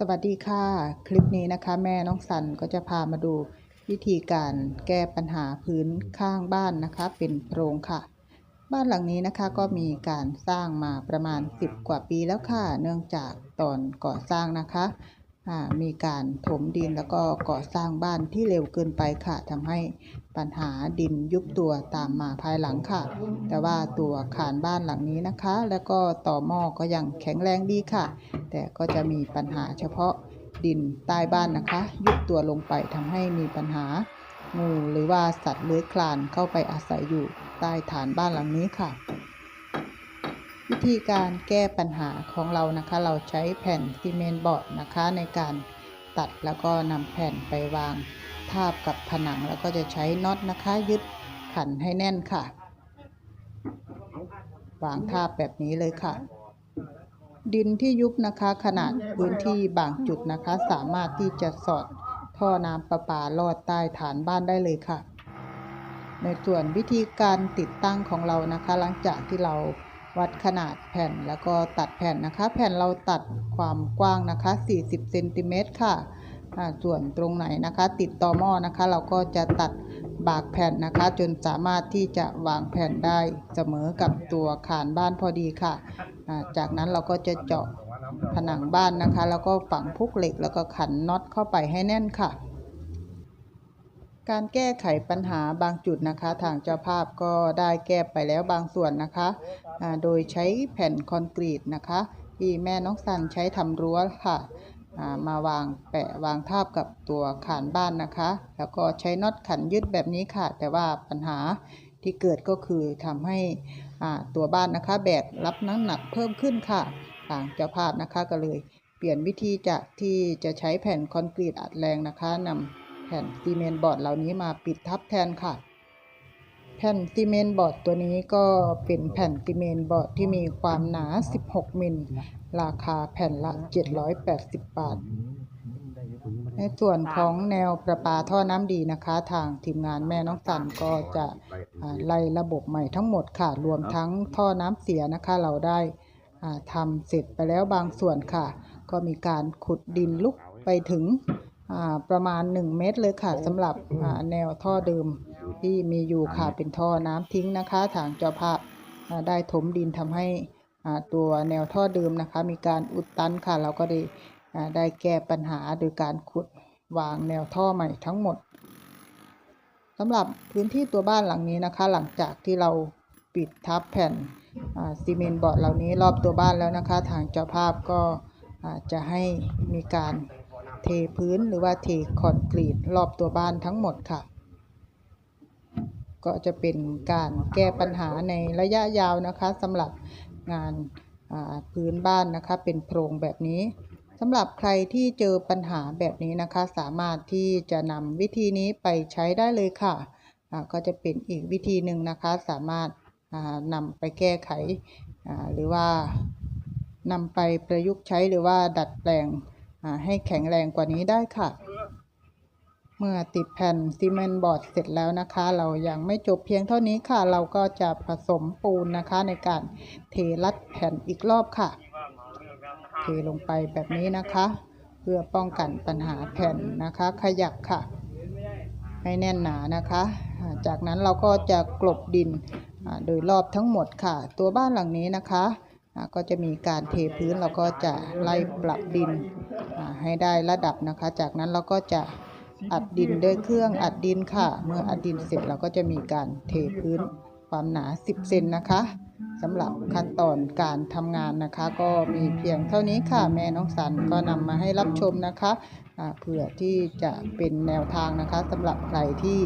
สวัสดีค่ะ คลิปนี้นะคะ แม่น้องสันก็จะพามาดูวิธีการแก้ปัญหาพื้นข้างบ้านนะคะ เป็นโพรงค่ะ บ้านหลังนี้นะคะก็มีการสร้างมาประมาณ 10 กว่าปีแล้วค่ะ เนื่องจากตอนก่อสร้างนะคะ มีการถมดินแล้วก็ก่อสร้างบ้านที่เร็วเกินไปค่ะทำให้ปัญหาดินยุบตัวตามมาภายหลังค่ะ แต่ว่าตัวคานบ้านหลังนี้นะคะ แล้วก็ต่อหม้อก็ยังแข็งแรงดีค่ะ แต่ก็จะมีปัญหาเฉพาะดินใต้บ้านนะคะ ยุบตัวลงไปทำให้มีปัญหางูหรือว่าสัตว์เลื้อยคลานเข้าไปอาศัยอยู่ใต้ฐานบ้านหลังนี้ค่ะ วิธีการแก้ปัญหาของเรานะคะ เราใช้แผ่นซีเมนต์บอร์ดนะคะ ในการตัดแล้วก็นำแผ่นไปวางทาบกับผนังแล้วก็จะใช้น็อตนะคะ ยึดขันให้แน่นค่ะ วางทาบแบบนี้เลยค่ะ ดินที่ยุบนะคะขนาดพื้นที่บางจุดนะคะ สามารถที่จะสอดท่อน้ำประปาลอดใต้ฐานบ้านได้เลยค่ะ ในส่วนวิธีการติดตั้งของเรานะคะ หลังจากที่เรา วัดขนาดแผ่นแล้วก็ตัดแผ่นนะคะ แผ่นเราตัดความกว้างนะคะ 40เซนติเมตรค่ะส่วนตรงไหนนะคะ ติดต่อหม้อนะคะ เราก็จะตัดบากแผ่นนะคะ จนสามารถที่จะวางแผ่นได้เสมอกับตัวคานบ้านพอดีค่ะ จากนั้นเราก็จะเจาะผนังบ้านนะคะ แล้วก็ฝังพุกเหล็กแล้วก็ขันน็อตเข้าไปให้แน่นค่ะ การแก้ไขปัญหาบางจุดนะคะทางเจ้าภาพก็ได้แก้ไปแล้วบางส่วนนะคะอ่าโดยใช้แผ่นคอนกรีตนะคะที่แม่น้องสันใช้ทำรั้วค่ะมาวางแปะวางทาบกับตัวขานบ้านนะคะ แล้วก็ใช้น็อตขันยึดแบบนี้ค่ะ แต่ว่าปัญหาที่เกิดก็คือทำให้ตัวบ้านนะคะแบกรับน้ำหนักเพิ่มขึ้นค่ะทางเจ้าภาพนะคะก็เลย เปลี่ยนวิธีจากที่จะใช้แผ่นคอนกรีตอัดแรงนะคะนำ แผ่นซีเมนต์บอร์ดเหล่านี้มาปิดทับแทนค่ะ แผ่นซีเมนต์บอร์ดตัวนี้ก็เป็นแผ่นซีเมนต์บอร์ดที่มีความหนา 16 มิล ราคาแผ่นละ 780 บาท ในส่วนของแนวประปาท่อน้ำดีนะคะ ทางทีมงานแม่น้องสันก็จะไล่ระบบใหม่ทั้งหมดค่ะ รวมทั้งท่อน้ำเสียนะคะ เราได้ทำเสร็จไปแล้วบางส่วนค่ะ ก็มีการขุดดินลุกไปถึง ประมาณ 1 เมตรเลยค่ะสำหรับอ่าแนวท่อเดิมที่มีอยู่ค่ะเป็นท่อน้ำทิ้งนะคะ ทางเจ้าภาพอ่าได้ถมดินทำให้อ่าตัวแนวท่อเดิมนะคะ มีการอุดตันค่ะ เราก็ได้อ่าได้แก้ปัญหาโดยการขุดวางแนวท่อใหม่ทั้งหมดสำหรับพื้นที่ตัวบ้านหลังนี้นะคะ หลังจากที่เราปิดทับแผ่นอ่าซีเมนต์บอร์ดเหล่านี้รอบตัวบ้านแล้วนะคะ ทางเจ้าภาพก็อ่าจะให้มีการ เทพื้นหรือว่าเทคอนกรีตรอบตัวบ้านทั้งหมดค่ะ ก็จะเป็นการแก้ปัญหาในระยะยาวนะคะสำหรับงานาพื้นบ้านนะคะเป็นโพรงแบบนี้สำหรับใครที่เจอปัญหาแบบนี้นะคะ สามารถที่จะนำวิธีนี้ไปใช้ได้เลยค่ะก็จะเป็นอีกวิธีหนึ่งนะคะ สามารถานำไปแก้ไขหรือว่านำไปประยุกต์ใช้หรือว่าดัดแปลง ให้แข็งแรงกว่านี้ได้ค่ะ เมื่อติดแผ่นซีเมนต์บอร์ดเสร็จแล้วนะคะ เรายังไม่จบเพียงเท่านี้ค่ะ เราก็จะผสมปูนนะคะในการเทรัดแผ่นอีกรอบค่ะ เทลงไปแบบนี้นะคะ เพื่อป้องกันปัญหาแผ่นนะคะ ขยับค่ะ ให้แน่นหนานะคะ จากนั้นเราก็จะกลบดินโดยรอบทั้งหมดค่ะ ตัวบ้านหลังนี้นะคะก็จะมีการเทพื้นเราก็จะไล่ปรับดิน ให้ได้ระดับนะคะ จากนั้นเราก็จะอัดดินด้วยเครื่องอัดดินค่ะ เมื่ออัดดินเสร็จเราก็จะมีการเทพื้นความหนา 10 เซนนะคะสำหรับขั้นตอนการทำงานนะคะ ก็มีเพียงเท่านี้ค่ะ แม่น้องสันก็นำมาให้รับชมนะคะเพื่อที่จะเป็นแนวทางนะคะสำหรับใครที่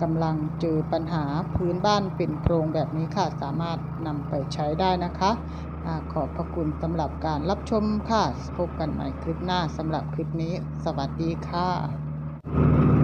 กำลังเจอปัญหาพื้นบ้านเป็นโพรงแบบนี้ค่ะ สามารถนำไปใช้ได้นะคะอขอบพระคุณสำหรับการรับชมค่ะ พบกันใหม่คลิปหน้าสำหรับคลิปนี้ สวัสดีค่ะ